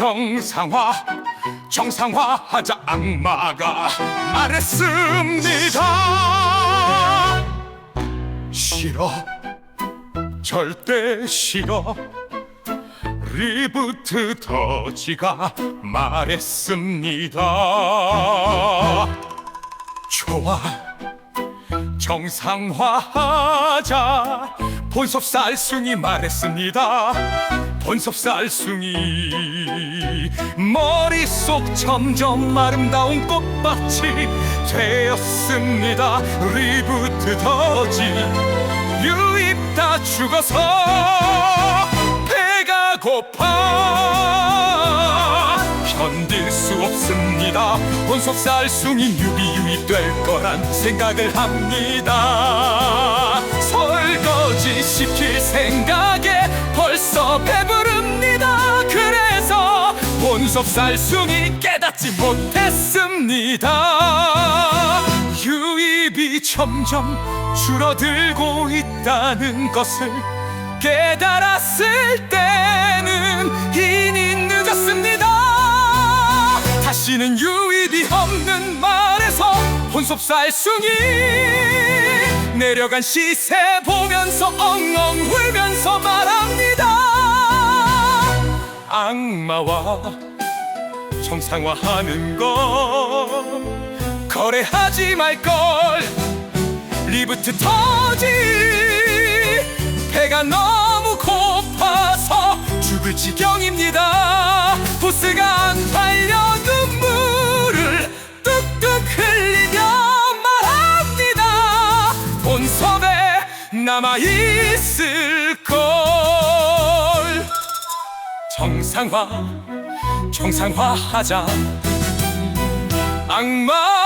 정상화 정상화하자 악마가 말했습니다. 싫어 절대 싫어. 리부트 더지가 말했습니다. 좋아 정상화하자. 본섭살숭이 말했습니다. 본섭살숭이 머릿속 점점 아름다운 꽃밭이 되었습니다. 리부트 더지 유입 다 죽어서 배가 고파. 견딜 수 없습니다. 본속살숭이 유비 유입될 거란 생각을 합니다. 설거지 시킬 생각 본속살숭이 깨닫지 못했습니다. 유입이 점점 줄어들고 있다는 것을 깨달았을 때는 이미 늦었습니다. 다시는 유입이 없는 말에서 혼섭살숭이 내려간 시세 보면서 엉엉 울면서 말합니다. 악마와 정상화하는 거. 거래하지 말걸. 리부트 터지. 배가 너무 고파서 죽을 지경입니다. 보스가 안 팔려 눈물을 뚝뚝 흘리며 말합니다. 본섭에 남아있을 걸. 정상화 정상화하자. 악마